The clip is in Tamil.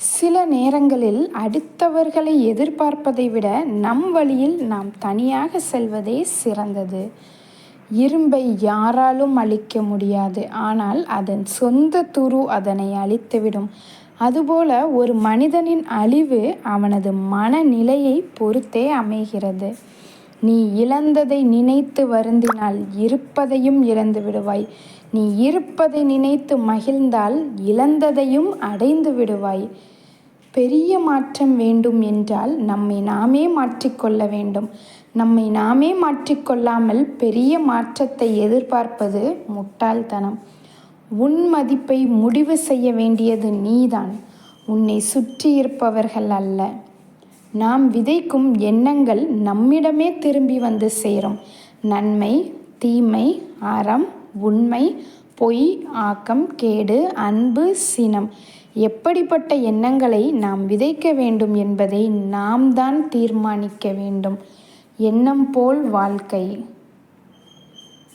சில நேரங்களில் அடுத்தவர்களை எதிர்பார்ப்பதை விட நம் வழியில் நாம் தனியாக செல்வதே சிறந்தது. இரும்பை யாராலும் அழிக்க முடியாது. ஆனால் அதன் சொந்த துரு அதனை அழித்துவிடும். அதுபோல ஒரு மனிதனின் அழிவு அவனது மனநிலையை பொறுத்தே அமைகிறது. நீ இழந்ததை நினைத்து வருந்தினால் இருப்பதையும் இழந்து விடுவாய். நீ இருப்பதை நினைத்து மகிழ்ந்தால் இழந்ததையும் அடைந்து விடுவாய். பெரிய மாற்றம் வேண்டும் என்றால் நம்மை நாமே மாற்றிக்கொள்ள வேண்டும். நம்மை நாமே மாற்றிக்கொள்ளாமல் பெரிய மாற்றத்தை எதிர்பார்ப்பது முட்டாள்தனம். உன் மதிப்பை முடிவு செய்ய வேண்டியது நீதான். உன்னை சுற்றி இருப்பவர்கள் அல்ல. நாம் விதைக்கும் எண்ணங்கள் நம்மிடமே திரும்பி வந்து சேரும். நன்மை தீமை அறம் உண்மை பொய் ஆக்கம் கேடு அன்பு சினம். எப்படிப்பட்ட எண்ணங்களை நாம் விதைக்க வேண்டும் என்பதை நாம் தான் தீர்மானிக்க வேண்டும். எண்ணம் போல் வாழ்க்கை.